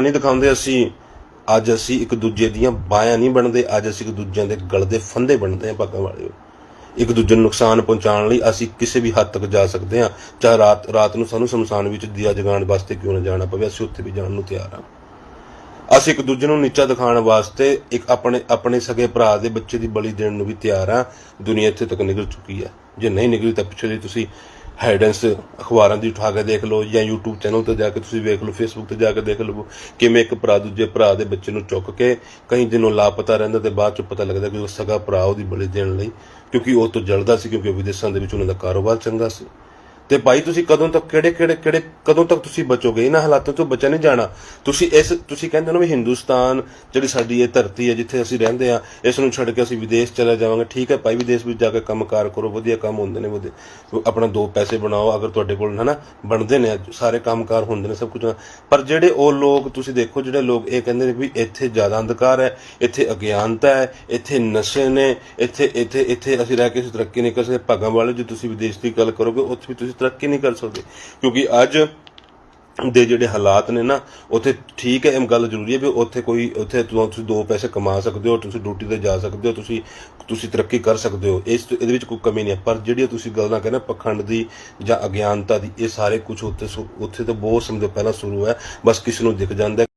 ਨਹੀਂ ਦਿਖਾਉਂਦੇ, ਅਸੀਂ, ਅੱਜ ਅਸੀਂ ਇੱਕ ਦੂਜੇ ਦੀਆਂ ਬਾਹਾਂ ਨਹੀਂ ਬਣਦੇ, ਅੱਜ ਅਸੀਂ ਇੱਕ ਦੂਜਿਆਂ ਦੇ ਗਲ ਦੇ ਫੰਦੇ ਬਣਦੇ ਆ ਪੱਗਾਂ ਵਾਲਿਓ। ਇੱਕ ਦੂਜੇ ਨੂੰ ਨੁਕਸਾਨ ਪਹੁੰਚਾਉਣ ਲਈ ਅਸੀਂ ਕਿਸੇ ਵੀ ਹੱਦ ਤੱਕ ਜਾ ਸਕਦੇ ਹਾਂ, ਚਾਹੇ ਰਾਤ ਰਾਤ ਨੂੰ ਸਾਨੂੰ ਸ਼ਮਸ਼ਾਨ ਵਿੱਚ ਦੀਆ ਜਗਾਉਣ ਵਾਸਤੇ ਕਿਉਂ ਨਾ ਜਾਣਾ ਪਵੇ, ਅਸੀਂ ਉੱਥੇ ਵੀ ਜਾਣ ਨੂੰ ਤਿਆਰ ਹਾਂ। ਅਸੀਂ ਇੱਕ ਦੂਜੇ ਨੂੰ ਨੀਚਾ ਦਿਖਾਉਣ ਵਾਸਤੇ ਇੱਕ ਆਪਣੇ ਆਪਣੇ ਸਗੇ ਭਰਾ ਦੇ ਬੱਚੇ ਦੀ ਬਲੀ ਦੇਣ ਨੂੰ ਵੀ ਤਿਆਰ ਹਾਂ। ਦੁਨੀਆ ਇੱਥੇ ਤੱਕ ਨਿਕਲ ਚੁੱਕੀ ਹੈ। ਜੇ ਨਹੀਂ ਨਿਕਲੀ ਤਾਂ ਪਿੱਛੇ ਦੀ ਤੁਸੀਂ ਹੈਡੈਂਸ ਅਖਬਾਰਾਂ ਦੀ ਉਠਾ ਕੇ ਦੇਖ ਲਓ ਜਾਂ YouTube ਚੈਨਲ ਤੇ ਜਾ ਕੇ ਤੁਸੀਂ ਵੇਖ ਲਓ, Facebook ਤੇ ਜਾ ਕੇ ਦੇਖ ਲਓ, ਕਿਵੇਂ ਇੱਕ ਭਰਾ ਦੂਜੇ ਭਰਾ ਦੇ ਬੱਚੇ ਨੂੰ ਚੁੱਕ ਕੇ ਕਈ ਦਿਨੋਂ ਲਾਪਤਾ ਰਹਿੰਦਾ ਤੇ ਬਾਅਦ ਚ ਪਤਾ ਲੱਗਦਾ ਕਿ ਉਹ ਸਗਾ ਭਰਾ ਉਹਦੀ ਬਲੀ ਦੇਣ ਲਈ, ਕਿਉਂਕਿ ਉਹ ਤੋਂ ਜਲਦਾ ਸੀ, ਕਿਉਂਕਿ ਵਿਦੇਸ਼ਾਂ ਦੇ ਵਿੱਚ ਉਹਨਾਂ ਦਾ ਕਾਰੋਬਾਰ ਚੰਗਾ ਸੀ। ਤੇ ਭਾਈ ਤੁਸੀਂ ਕਦੋਂ ਤੱਕ, ਕਿਹੜੇ ਕਿਹੜੇ ਕਿਹੜੇ, ਕਦੋਂ ਤੱਕ ਤੁਸੀਂ ਬਚੋਗੇ? ਇਹਨਾਂ ਹਾਲਾਤਾਂ ਤੋਂ ਬਚਿਆ ਨਹੀਂ ਜਾਣਾ। ਤੁਸੀਂ ਇਸ, ਤੁਸੀਂ ਕਹਿੰਦੇ ਹੋ ਨਾ ਵੀ ਹਿੰਦੁਸਤਾਨ, ਜਿਹੜੀ ਸਾਡੀ ਇਹ ਧਰਤੀ ਹੈ ਜਿੱਥੇ ਅਸੀਂ ਰਹਿੰਦੇ ਆ ਇਸ ਨੂੰ ਛੱਡ ਕੇ ਅਸੀਂ ਵਿਦੇਸ਼ ਚਲੇ ਜਾਵਾਂਗੇ। ਠੀਕ ਹੈ ਭਾਈ, ਵਿਦੇਸ਼ ਵਿੱਚ ਜਾ ਕੇ ਕੰਮਕਾਰ ਕਰੋ, ਵਧੀਆ ਕੰਮ ਹੁੰਦੇ ਨੇ ਵਧੀਆ ਆਪਣਾ ਦੋ ਪੈਸੇ ਬਣਾਓ, ਅਗਰ ਤੁਹਾਡੇ ਕੋਲ, ਹਨਾ, ਬਣਦੇ ਨੇ, ਸਾਰੇ ਕੰਮਕਾਰ ਹੁੰਦੇ ਨੇ, ਸਭ ਕੁਝ ਪਰ ਜਿਹੜੇ ਉਹ ਲੋਕ, ਤੁਸੀਂ ਦੇਖੋ, ਜਿਹੜੇ ਲੋਕ ਇਹ ਕਹਿੰਦੇ ਨੇ ਵੀ ਇੱਥੇ ਜ਼ਿਆਦਾ ਅੰਧਕਾਰ ਹੈ, ਇੱਥੇ ਅਗਿਆਨਤਾ ਹੈ, ਇੱਥੇ ਨਸ਼ੇ ਨੇ, ਇੱਥੇ ਇੱਥੇ ਇੱਥੇ ਅਸੀਂ ਰਹਿ ਕੇ ਅਸੀਂ ਤਰੱਕੀ ਨਹੀਂ ਕਰ ਸਕਦੇ। ਭਾਗਾਂ ਵਾਲੇ, ਜੇ ਤੁਸੀਂ ਵਿਦੇਸ਼ ਦੀ ਗੱਲ ਕਰੋਗੇ, ਉੱਥੇ ਵੀ ਤੁਸੀਂ ਤਰੱਕੀ ਨਹੀਂ ਕਰ ਸਕਦੇ। ਕਿਉਂਕਿ ਅੱਜ ਦੇ ਜਿਹੜੇ ਹਾਲਾਤ ਨੇ ਨਾ, ਉੱਥੇ ਠੀਕ ਹੈ, ਇਹ ਗੱਲ ਜ਼ਰੂਰੀ ਹੈ ਵੀ ਉੱਥੇ ਕੋਈ, ਉੱਥੇ ਤੁਸੀਂ ਦੋ ਪੈਸੇ ਕਮਾ ਸਕਦੇ ਹੋ, ਤੁਸੀਂ ਡਿਊਟੀ ਤੇ ਜਾ ਸਕਦੇ ਹੋ, ਤੁਸੀਂ ਤੁਸੀਂ ਤਰੱਕੀ ਕਰ ਸਕਦੇ ਹੋ। ਇਸ ਇਹਦੇ ਵਿੱਚ ਕੋਈ ਕਮੀ ਨਹੀਂ ਹੈ। ਪਰ ਜਿਹੜੀ ਤੁਸੀਂ ਗੱਲ ਨਾ ਕਹਿੰਦੇ ਪਖੰਡ ਦੀ ਜਾਂ ਅਗਿਆਨਤਾ ਦੀ, ਇਹ ਸਾਰੇ ਕੁਝ ਉੱਥੇ ਉੱਥੇ ਤਾਂ ਬਹੁਤ ਸਮੇਂ ਪਹਿਲਾਂ ਸ਼ੁਰੂ ਹੈ ਬਸ ਕਿਸੇ ਨੂੰ ਦਿਖ ਜਾਂਦਾ